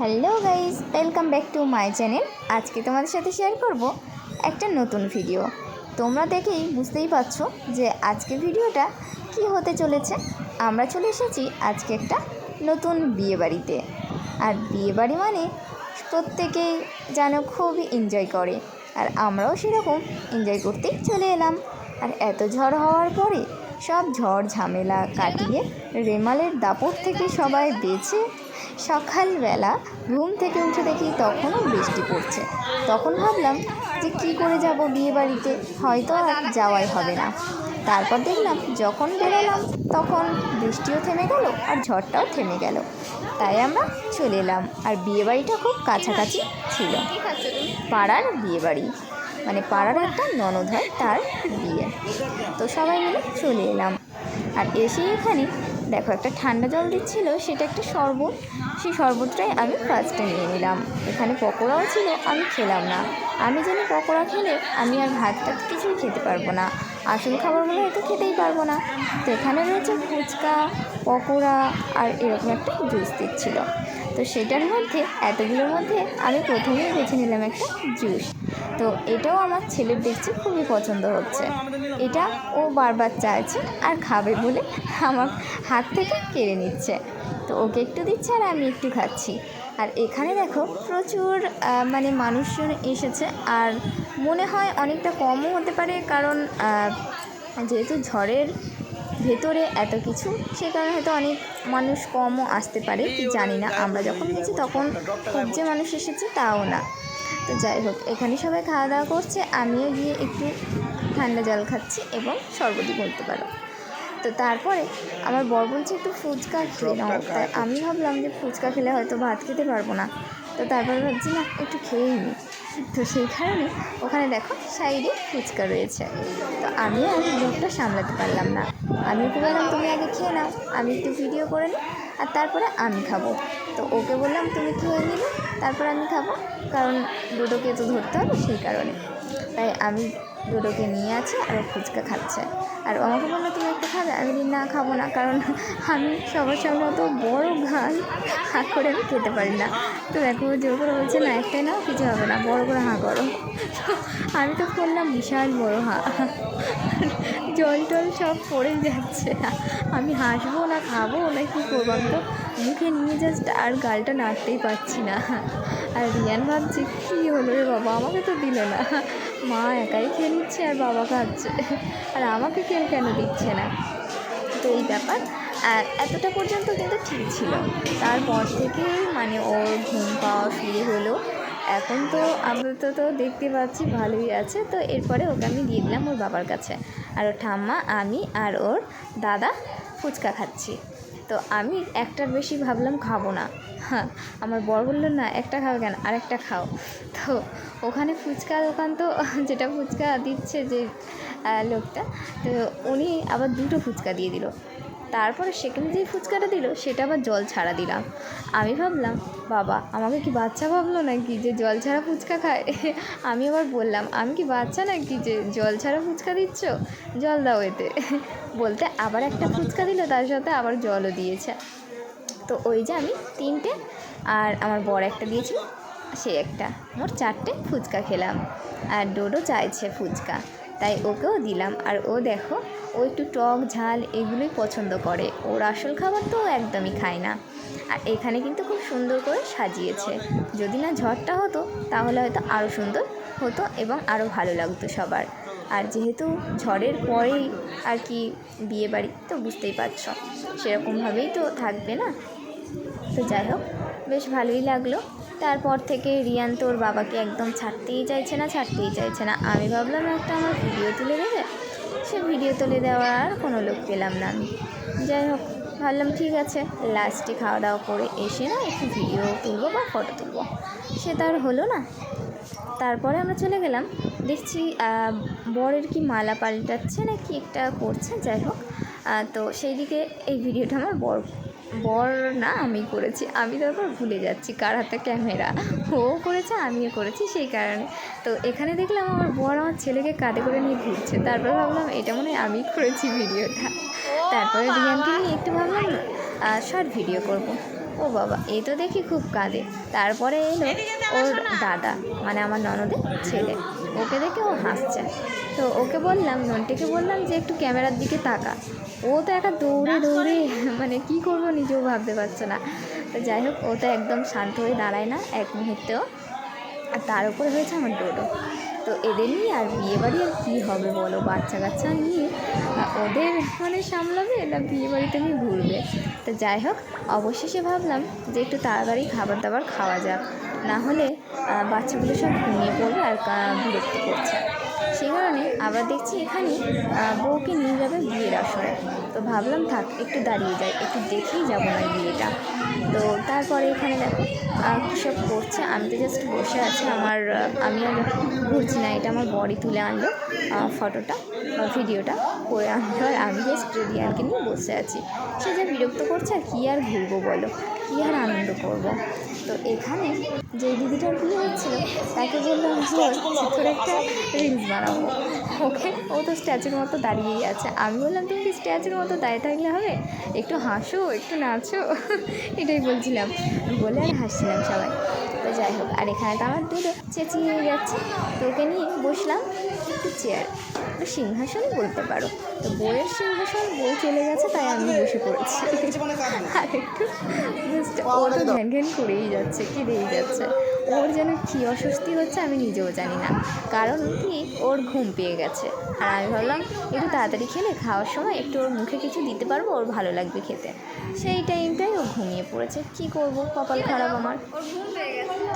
Hello guys welcome back to my channel আজকে তোমাদের সাথে শেয়ার করব একটা নতুন ভিডিও তোমরা দেখেই বুঝতেই পারছ যে আজকে ভিডিওটা কি হতে চলেছে। আমরা চলে এসেছি আজকে একটা নতুন বিয়েবাড়িতে। আর বিয়েবাড়ি মানে প্রত্যেকেই যেন খুবই এনজয় করে। আর আমরাও সেরকম এনজয় করতেই চলে এলাম। আর এত ঝড় হওয়ার পরে সব ঝড় ঝামেলা কাটিয়ে রেমালের দাপট থেকে সবাই বেঁচে সকালবেলা ঘুম থেকে উঠে দেখি তখনও বৃষ্টি পড়ছে। তখন ভাবলাম যে কি করে যাব বিয়ে বাড়িতে হয়তো আর যাওয়াই হবে না। তারপর দেখলাম যখন বেরোলাম তখন বৃষ্টিও থেমে গেল আর ঝড়টাও থেমে গেল। তাই আমরা চলে এলাম আর বিয়ে বাড়িটা খুব কাছাকাছি ছিল। পাড়ার বিয়ে বাড়ি মানে পাড়ার একটা ননদ হয় তার বিয়ে। তো সবাই মিলে চলে এলাম। আর এসে এখানে দেখো, একটা ঠান্ডা জল দিচ্ছিল, সেটা একটা শরবত। সেই শরবতটাই আমি ফার্স্টে নিয়ে নিলাম। এখানে পকোড়াও ছিল, আমি খেলাম না। আমি জানি পকোড়া খেলে আমি আর ভাতটা কিছুই খেতে পারব না। আসল খাবারগুলো হয়তো খেতেই পারব না। তো এখানে রয়েছে ফুচকা, পকোড়া আর এরকম একটা জুস দিচ্ছিল। তো সেটার মধ্যে, এতগুলোর মধ্যে আমি প্রথমেই বেছে নিলাম একটা জুস। তো এটাও আমার ছেলের দেখছি খুবই পছন্দ হচ্ছে। এটা ও বারবার চাইছে আর খাবে বলে আমার হাত থেকে কেড়ে নিচ্ছে। তো ওকে একটু দিচ্ছে আর আমি একটু খাচ্ছি। আর এখানে দেখো প্রচুর মানে মানুষজন এসেছে আর মনে হয় অনেকটা কমও হতে পারে কারণ যেহেতু ঝড়ের ভেতরে এত কিছু সে কারণে হয়তো অনেক মানুষ কমও আসতে পারে কি জানি না। আমরা যখন গেছি তখন খুব যে মানুষ এসেছে তাও না। তো যাই হোক এখানে সবাই খাওয়া দাওয়া করছে আমিও গিয়ে একটু ঠান্ডা জল খাচ্ছি এবং শরবতই বলতে পারো। তো তারপরে আমার বর বলছে একটু ফুচকা খেয়ে নাও। তাই আমি ভাবলাম যে ফুচকা খেলে হয়তো ভাত খেতে পারব না। তো তারপরে ভাবছি না একটু খেয়েই নিই তো সেই কারণে ওখানে দেখো সাইডে ফুচকা রয়েছে। তো আমি আর লোকটা সামলাতে পারলাম না। আমি ওকে বললাম, তুমি আগে খেয়ে নাও, আমি একটু ভিডিও করে নিই, আর তারপরে আমি খাব। তো ওকে বললাম, তুমি খেয়ে নিলে তারপর আমি খাব, কারণ দুটোকে তো ধরতে হবে সেই কারণে। তাই আমি দুটোকে নিয়ে আছি আর ফুচকা খাচ্ছে। আর আমাকে বলল, তুমি একটু খাবে? আমি বলি, না, খাব না, কারণ আমি সবার সামনে অত বড় ঘাল হাঁ করে আমি খেতে পারি না। তো দেখো জোর করে বলছে, না, একটাই নাও, কিছু হবে না, বড় করে হাঁ করো। আমি তো করলাম বিশাল বড় হাঁ। জল টল সব পড়ে যাচ্ছে। আমি হাসবো না, খাব না, কি করব? আমি তো মুখে নিয়ে জাস্ট আর গালটা নাড়তেই পারছি না। আর রিয়ান ভাবছে, কী হলো রে বাবা? আমাকে তো দিল না। মা একাই খেয়ে নিচ্ছে আর বাবা খাচ্ছে। আর আমাকে কেউ কেন দিচ্ছে না? তো এই ব্যাপার। আর এতটা পর্যন্ত কিন্তু ঠিক ছিল। তারপর থেকেই মানে ওর ঘুম পাওয়া শুরু হলো। এখন তো আপাতত তো দেখতে পাচ্ছি ভালোই আছে। তো এরপরে ওকে আমি দিয়ে দিলাম ওর বাবার কাছে। আর ওর ঠাম্মা, আমি আর ওর দাদা ফুচকা খাচ্ছি। তো আমি একটার বেশি ভাবলাম খাব না। হ্যাঁ আমার বর বলল, না, একটা খাও কেন? আরেকটা খাও। তো ওখানে ফুচকা দোকান তো, যেটা ফুচকা দিচ্ছে যে লোকটা, তো উনি আবার দুটো ফুচকা দিয়ে দিল। তারপরে সেখানে যে ফুচকাটা দিল, সেটা আবার জল ছাড়া দিলাম। আমি ভাবলাম, বাবা, আমাকে কি বাচ্চা ভাবলো নাকি যে জল ছাড়া ফুচকা খায়? আমি আবার বললাম, আমি কি বাচ্চা নাকি যে জল ছাড়া ফুচকা দিচ্ছ? জল দাও এতে। বলতে আবার একটা ফুচকা দিল, তার সাথে আবার জলও দিয়েছে। তো ওই যে আমি তিনটে আর আমার বর একটা দিয়েছিল, সে একটা। মোট চারটে ফুচকা খেলাম। আর ডোডো চাইছে ফুচকা। তাই ওকেও দিলাম। আর ও দেখো, ও একটু টক ঝাল এগুলোই পছন্দ করে। ওর আসল খাবার তো ও একদমই খায় না। আর এখানে কিন্তু খুব সুন্দর করে সাজিয়েছে। যদি না ঝড়টা হতো, তাহলে হয়তো আরও সুন্দর হতো এবং আরও ভালো লাগতো সবার। আর যেহেতু ঝড়ের পরেই আর কি বিয়ে বাড়ি তো বুঝতেই পারছ। সেরকমভাবেই তো থাকবে না? তো যাই হোক, বেশ ভালোই লাগল। তারপর থেকে রিয়ান তোর বাবাকে একদম ছাড়তেই চাইছে না, ছাড়তেই চাইছে না। আমি ভাবলাম, একটা আমার ভিডিও তুলে দেবে। সে ভিডিও তুলে দেওয়ার আর কোনো লোক পেলাম না আমি। যাই হোক, ভাবলাম ঠিক আছে লাস্টে খাওয়া দাওয়া করে এসে না একটু ভিডিও তুলবো বা ফটো তুলবো। সে তার হলো না। তারপরে আমরা চলে গেলাম। দেখছি বরের কি মালা পাল্টাচ্ছে না কি একটা করছে যাই হোক তো সেই দিকে এই ভিডিওটা আমার বর বর না, আমি করেছি। আমি তারপর ভুলে যাচ্ছি কার হাতে ক্যামেরা। ও করেছে, আমিও করেছি সেই কারণে। তো এখানে দেখলাম আমার বর আমার ছেলেকে কাঁধে করে নিয়ে ঘুরছে। তারপরে ভাবলাম, এটা মনে হয় আমি করেছি ভিডিওটা। তারপরে রিয়ানকে নিয়ে একটু ভাবলাম শর্ট ভিডিও করব। ও বাবা, এ তো দেখি খুব কাঁদে। তারপরে এলো ওর দাদা মানে আমার ননদের ছেলে। ওকে দেখে ও হাসছে। তো ওকে বললাম ননটিকে বললাম যে একটু ক্যামেরার দিকে তাকা। ও তো একটা দৌড়ে দৌড়ে মানে কি করব নিজেও ভাবতে পারছে না। তো যাই হোক ও তো একদম শান্ত হয়ে দাঁড়ায় না এক মুহূর্তেও। আর তার উপরে হয়েছে আমার ডোডো। তো এদের নিয়ে আর বিয়ে বাড়ি আর কী হবে বলো? বাচ্চা কাচ্চা নিয়ে ওদের মানে সামলাবে না বিয়ে বাড়িতে নিয়ে ঘুরবে? তো যাই হোক অবশেষে ভাবলাম যে একটু তাড়াতাড়ি খাবার দাবার খাওয়া যাক। না হলে বাচ্চাগুলো সব ঘুমিয়ে পড়বে আর বিরক্ত করছে। সেই কারণে আবার দেখছি এখানে বউকে নিয়ে যাবে বিয়ের আসরে। তো ভাবলাম থাক, একটু দাঁড়িয়ে যাই, একটু দেখেই যাব না বিয়েটা। তো তারপরে এখানে দেখো সব করছে, আমি তো জাস্ট বসে আছি, আমার আমি আর ঘুরছি না, এটা আমার বডি তুলে আনলো ফটোটা ভিডিওটা করে আনলো, আর আমি জাস্ট রিয়ানকে নিয়ে বসে আছি। সে যা বিরক্ত করছে, আর কী আর ঘুরবো বলো? কী আর আনন্দ করব? তো এখানে যে দিদিটার বিয়ে হচ্ছিল তাকে বললাম যে তোর একটা রিলস বানাবো। ওকে, ও তো স্ট্যাচুর মতো দাঁড়িয়েই আছে। আমি বললাম, তুমি কি স্ট্যাচুর মতো দাঁড়িয়ে থাকলে হবে? একটু হাসো, একটু নাচো। এটাই বলছিলাম। বলে আমি হাসছিলাম সবাই। যাই হোক আর এখানে তো আমার দুটো চেঁচিয়ে যাচ্ছে। তো ওকে নিয়ে বসলাম একটু চেয়ার সিংহাসন সিংহাসনই বলতে পারো। তো বইয়ের সিংহাসন বই চলে গেছে তাই আমি বসে পড়েছি। আর একটু তো? ঘ্যান ঘ্যান করেই যাচ্ছে কেঁদেই যাচ্ছে। ওর যেন কী অস্বস্তি হচ্ছে আমি নিজেও জানি না। কারণ কি? ওর ঘুম পেয়ে গেছে। আর আমি ভাবলাম একটু তাড়াতাড়ি খেলে খাওয়ার সময় একটু ওর মুখে কিছু দিতে পারব ওর ভালো লাগবে খেতে। সেই টাইমটাই ও ঘুমিয়ে পড়েছে। কি করব? কপাল খারাপ আমার।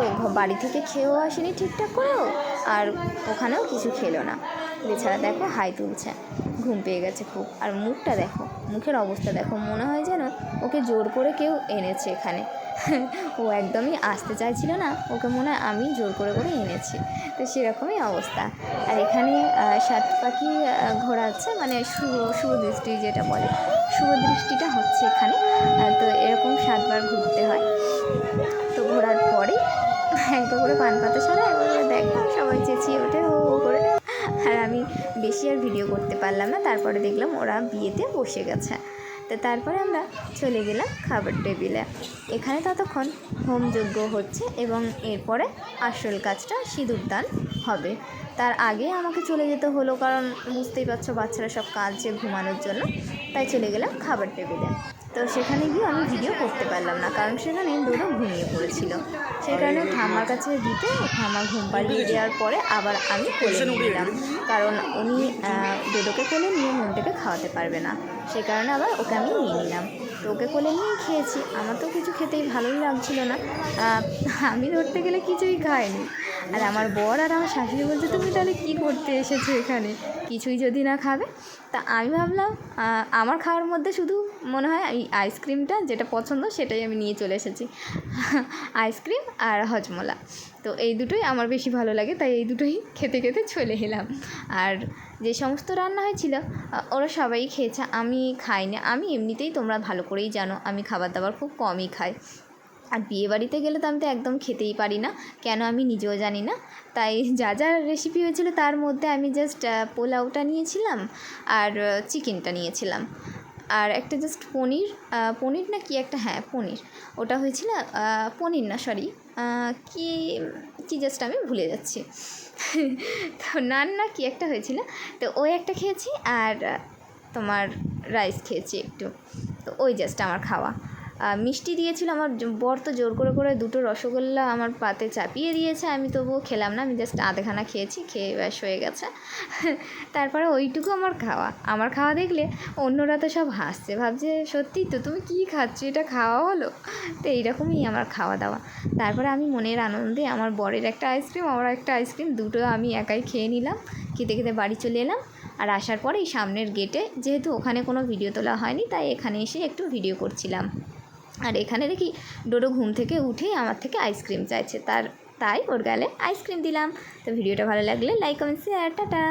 তো বাড়ি থেকে খেয়েও আসেনি ঠিকঠাক করেও, আর ওখানেও কিছু খেলো না। এছাড়া দেখো হাই তুলছে, ঘুম পেয়ে গেছে খুব। আর মুখটা দেখো, মুখের অবস্থা দেখো, মনে হয় যেন ওকে জোর করে কেউ এনেছে এখানে। ও একদমই আসতে চাইছিল না, ওকে মনে হয় আমি জোর করে করে এনেছি। তো সেরকমই অবস্থা। আর এখানে সাত পাখি ঘোরাচ্ছে মানে শুভ শুভ দৃষ্টি যেটা বলে, শুভ দৃষ্টিটা হচ্ছে এখানে। তো এরকম বেশি আর ভিডিও করতে পারলাম না। তারপরে দেখলাম ওরা বিয়েতে বসে গেছে। তো তারপরে আমরা চলে গেলাম খাবার টেবিলে এখানে ততক্ষণ হোমযজ্ঞ হচ্ছে এবং এরপরে আসল কাজটা সিঁদুর দান হবে। তার আগে আমাকে চলে যেতে হলো কারণ বুঝতেই পারছ বাচ্চারা সব কাজে ঘুমানোর জন্য। তাই চলে গেলাম খাবার টেবিলে। তো সেখানে গিয়ে আমি ভিডিও করতে পারলাম না, কারণ সেখানে দুটো ঘুমিয়ে পড়েছিল। সেই কারণে ঠাম্মার কাছে দিতে ঠাম্মা ঘুম পাড়িয়ে দেওয়ার পরে আবার আমি কোলে নিলাম কারণ উনি দুটোকে কোলে নিয়ে মনটাকে খাওয়াতে পারবে না। সেই কারণে আবার ওকে আমি নিয়ে নিলাম। তো ওকে কোলে নিয়ে খেয়েছি। আমার তো কিছু খেতেই ভালোই লাগছিল না। আমি ধরতে গেলে কিছুই খাইনি। আর আমার বর আর আমার শাশুড়ি বলছে, তুমি তাহলে কী করতে এসেছ এখানে? কিছুই যদি না খাবে? তা আমি ভাবলাম আমার খাওয়ার মধ্যে শুধু মনে হয় এই আইসক্রিমটা যেটা পছন্দ সেটাই আমি নিয়ে চলে এসেছি। আইসক্রিম আর হজমোলা। তো এই দুটোই আমার বেশি ভালো লাগে, তাই এই দুটোই খেতে খেতে চলে এলাম। আর যে সমস্ত রান্না হয়েছিল ওরা সবাই খেয়েছে, আমি খাই না আমি এমনিতেই তোমরা ভালো করেই জানো, আমি খাবার দাবার খুব কমই খাই। আর বিয়ে বাড়িতে গেলে তো আমি তো একদম খেতেই পারি না, কেন আমি নিজেও জানি না। তাই যা যা রেসিপি হয়েছিল তার মধ্যে আমি জাস্ট পোলাওটা নিয়েছিলাম, আর চিকেনটা নিয়েছিলাম। আর একটা জাস্ট পনির পনির না কি একটা হ্যাঁ পনির। ওটা হয়েছিল পনির না সরি কি কি জাস্ট আমি ভুলে যাচ্ছি। তো নান না কি একটা হয়েছিল, তো ওই একটা খেয়েছি আর তোমার রাইস খেয়েছি একটু। তো ওই জাস্ট আমার খাওয়া। মিষ্টি দিয়েছিল, আমার বর তো জোর করে করে দুটো রসগোল্লা আমার পাতে চাপিয়ে দিয়েছে, আমি তবুও খেলাম না, আমি জাস্ট আধখানা খেয়েছি, খেয়ে ব্যাস হয়ে গেছে। তারপরে ওইটুকু আমার খাওয়া। আমার খাওয়া দেখলে অন্যরা তো সব হাসছে, ভাবছে সত্যি তো, তুমি কী খাচ্ছ? এটা খাওয়া হলো? তো এইরকমই আমার খাওয়া দাওয়া। তারপরে আমি মনের আনন্দে আমার বরের একটা আইসক্রিম, আমার একটা আইসক্রিম, দুটো আমি একাই খেয়ে নিলাম, খেতে খেতে বাড়ি চলে এলাম। আর আসার পরে এই সামনের গেটে যেহেতু ওখানে কোনো ভিডিও তোলা হয়নি, তাই এখানে এসে একটু ভিডিও করছিলাম। আর এখানে দেখি ডোডো ঘুম থেকে উঠেই আমার থেকে আইসক্রিম চাইছে। তার, তাই ওর গালে আইসক্রিম দিলাম। তো ভিডিওটা ভালো লাগলে লাইক কমেন্ট শেয়ার টাটা।